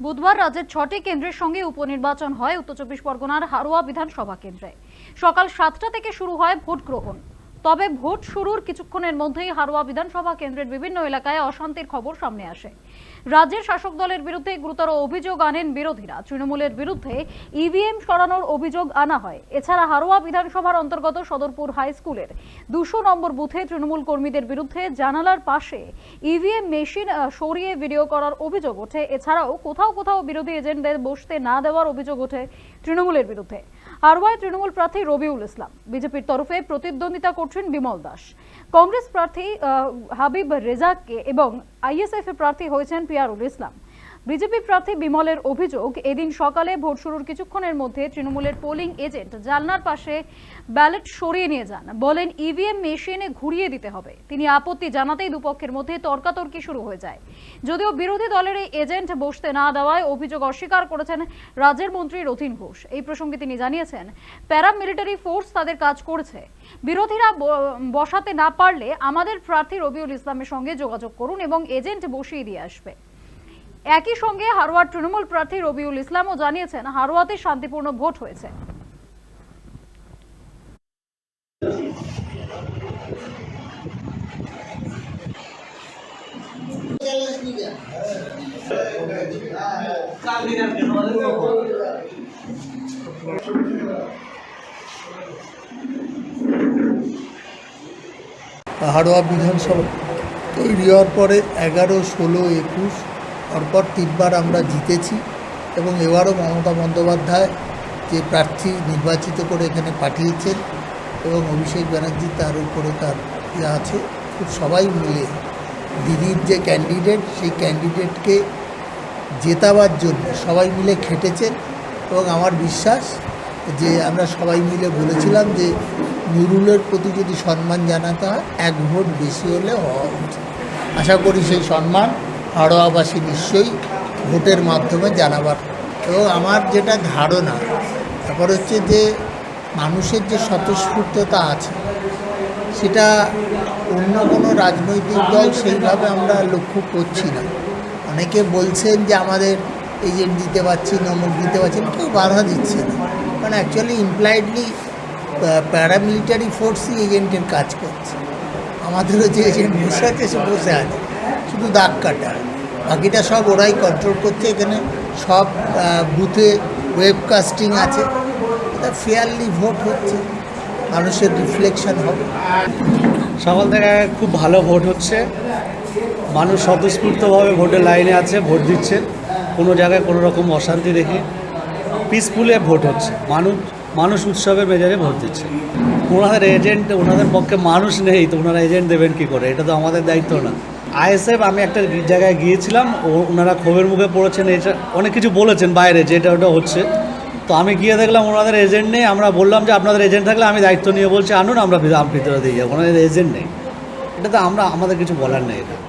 বুধবার রাজ্যের ছটি কেন্দ্রের সঙ্গে উপনির্বাচন হয়, উত্তর চব্বিশ পরগনার হারোয়া বিধানসভা কেন্দ্রে। সকাল সাতটা থেকে শুরু হয় ভোট গ্রহণ তবে ভোট শুরুর কিছুক্ষণের মধ্যেই হারোয়া বিধানসভা কেন্দ্রের বিভিন্ন এলাকায় অশান্তির খবর সামনে আসে। রাজ্যের শাসক দলের বিরুদ্ধে গুরুতর অভিযোগ আনেন বিরোধীরা। তৃণমূলের বিরুদ্ধে ইভিএম সরানোর অভিযোগ আনা হয়। এছাড়া হারোয়া বিধানসভার অন্তর্গত সদরপুর হাই স্কুলের দুশো নম্বর বুথে তৃণমূল কর্মীদের বিরুদ্ধে জানালার পাশে ইভিএম মেশিন সরিয়ে ভিডিও করার অভিযোগ ওঠে। এছাড়াও কোথাও কোথাও বিরোধী এজেন্টদের বসতে না দেওয়ার অভিযোগ ওঠে তৃণমূলের বিরুদ্ধে। হারোয়ায় তৃণমূল প্রার্থী রবিউল ইসলাম। বিজেপির তরফে প্রতিদ্বন্দ্বিতা করছেন বিমল দাস। কংগ্রেস প্রার্থী আহ, হাবিব রেজাককে এবং আইএসএফ এর প্রার্থী হয়েছেন পিয়ারুল ইসলাম। বিজেপি প্রার্থী বিমলের অভিযোগ, এদিন সকালে ভোট শুরুর কিছুক্ষণের মধ্যে তৃণমূলের পোলিং এজেন্ট জালনার পাশে ব্যালট সরিয়ে নিয়ে যান। বলেন ইভিএম মেশিনে ঘুরিয়ে দিতে হবে। তিনি আপত্তি জানাতেই দুপক্ষের মধ্যে তর্কাতর্কি শুরু হয়ে যায়। যদিও বিরোধী দলের এই এজেন্ট বসতে না দেওয়ায় অভিযোগ অস্বীকার করেছেন রাজ্যের মন্ত্রী রথিন ঘোষ। এই প্রসঙ্গে তিনি জানিয়েছেন, প্যারামিলিটারি ফোর্স তাদের কাজ করছে। বিরোধীরা বসাতে না পারলে আমাদের প্রার্থী রবিউল ইসলামের সঙ্গে যোগাযোগ করুন এবং এজেন্ট বসিয়ে দিয়ে আসবে। একই সঙ্গে হারোয়ার তৃণমূল প্রার্থী রবিউল ইসলামও জানিয়েছেন হারোয়াতে শান্তিপূর্ণ ভোট হয়েছে। হাড়োয়া বিধানসভা তৈরি হওয়ার পরে এগারো, ষোলো, একুশ পরপর তিনবার আমরা জিতেছি এবং এবারও মমতা বন্দ্যোপাধ্যায় যে প্রার্থী নির্বাচিত করে এখানে পাঠিয়েছেন এবং অভিষেক ব্যানার্জি তার উপরে তার ইয়ে আছে, খুব সবাই মিলে দিদির যে ক্যান্ডিডেট সেই ক্যান্ডিডেটকে জেতাবার জন্য সবাই মিলে খেটেছেন এবং আমার বিশ্বাস যে আমরা সবাই মিলে বলেছিলাম যে নুরুলের প্রতি যদি সম্মান জানাতে হয়, এক ভোট বেশি হলে হওয়া উচিত। আশা করি সেই সম্মান হাড়োয়াবাসী নিশ্চয়ই ভোটের মাধ্যমে জানাবার। এবং আমার যেটা ধারণা, তারপর হচ্ছে যে মানুষের যে স্বতঃস্ফূর্ততা আছে, সেটা অন্য কোনো রাজনৈতিক দল সেইভাবে আমরা লক্ষ্য করছি না। অনেকে বলছেন যে আমাদের এজেন্ট দিতে পারছি, নমক দিতে পারছি কেউ বাধা দিচ্ছে না। কারণ অ্যাকচুয়ালি ইমপ্লাইডলি প্যারামিলিটারি ফোর্সই এজেন্টের কাজ করছে। আমাদেরও যে এজেন্ট বসে আছে, সে বসে আছে। শুধু দাগ কাটা। বাকিটা সব ওরাই কন্ট্রোল করছে। এখানে সব বুথে ওয়েবকাস্টিং আছে। এটা ফেয়ারলি ভোট হচ্ছে। মানুষের রিফ্লেকশন হবে। সকাল থেকে খুব ভালো ভোট হচ্ছে। মানুষ স্বতঃস্ফূর্তভাবে ভোটের লাইনে আছে, ভোট দিচ্ছে। কোনো জায়গায় কোনো রকম অশান্তি দেখে পিসফুলে ভোট হচ্ছে। মানুষ মানুষ উৎসবের মেজারে ভোট দিচ্ছে। ওনাদের এজেন্ট ওনাদের পক্ষে মানুষ নেই, তো ওনারা এজেন্ট দেবেন কী করে? এটা তো আমাদের দায়িত্ব না। আইএসএফ, আমি একটা জায়গায় গিয়েছিলাম, ও, ওনারা ক্ষোভের মুখে পড়েছেন, এটা অনেক কিছু বলেছেন বাইরে যে এটা ওটা হচ্ছে। তো আমি গিয়ে দেখলাম ওনাদের এজেন্ট নেই, আমরা বললাম যে আপনাদের এজেন্ট থাকলে আমি দায়িত্ব নিয়ে বলছি, আনুন, আমরা ভিতরে দিয়ে যাব, ওনাদের এজেন্ট নেই। এটা তো আমরা আমাদের কিছু বলার নেই এটা।